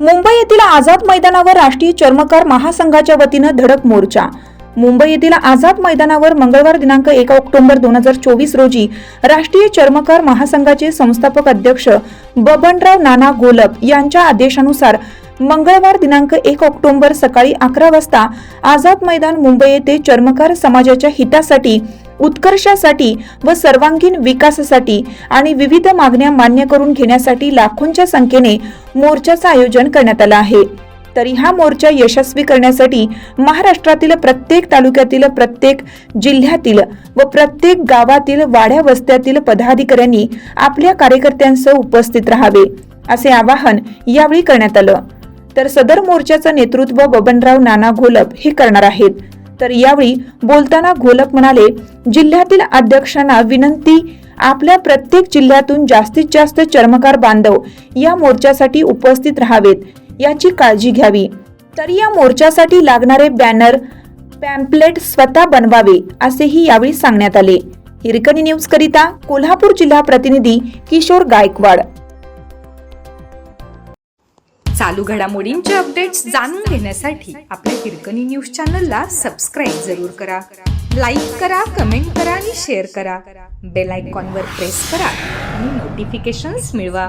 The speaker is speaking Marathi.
मुंबई येथील आझाद मैदानावर राष्ट्रीय चर्मकार महासंघाच्या वतीनं धडक मोर्चा. मुंबई येथील आझाद मैदानावर मंगळवार दिनांक एक ऑक्टोबर दोन हजार चोवीस रोजी राष्ट्रीय चर्मकार महासंघाचे संस्थापक अध्यक्ष बबनराव नाना गोलप यांच्या आदेशानुसार मंगळवार दिनांक एक ऑक्टोबर सकाळी अकरा वाजता आझाद मैदान मुंबई येथे चर्मकार समाजाच्या हितासाठी उत्कर्षासाठी व सर्वांगीण विकासासाठी आणि विविध मागण्या मान्य करून घेण्यासाठी लाखोंच्या संख्येने मोर्चाचं आयोजन करण्यात आलं आहे. तरी हा मोर्चा यशस्वी करण्यासाठी महाराष्ट्रातील प्रत्येक तालुक्यातील प्रत्येक जिल्ह्यातील व प्रत्येक गावातील वाड्या वस्त्यातील पदाधिकाऱ्यांनी आपल्या कार्यकर्त्यांसह उपस्थित राहावे असे आवाहन यावेळी करण्यात आलं. तर सदर मोर्चाचं नेतृत्व बबनराव नाना घोलप हे करणार आहेत. तर यावेळी बोलताना घोलप म्हणाले जिल्ह्यातील अध्यक्षांना विनंती आपल्या प्रत्येक जिल्ह्यातून जास्तीत जास्त चर्मकार बांधव या मोर्चासाठी उपस्थित राहावेत. याची काळजी घ्यावी. तर या मोर्चासाठी लागणारे बॅनर पॅम्पलेट स्वतः बनवावे असेही यावेळी सांगण्यात आले. हिरकणी न्यूज करिता कोल्हापूर जिल्हा प्रतिनिधी किशोर गायकवाड. चालू घडामोडींचे अपडेट्स जाणून घेण्यासाठी आपल्या हिरकणी न्यूज चॅनलला सबस्क्राईब जरूर करा. लाईक करा कमेंट करा आणि शेअर करा. बेल आयकॉनवर प्रेस करा आणि नोटिफिकेशन्स मिळवा.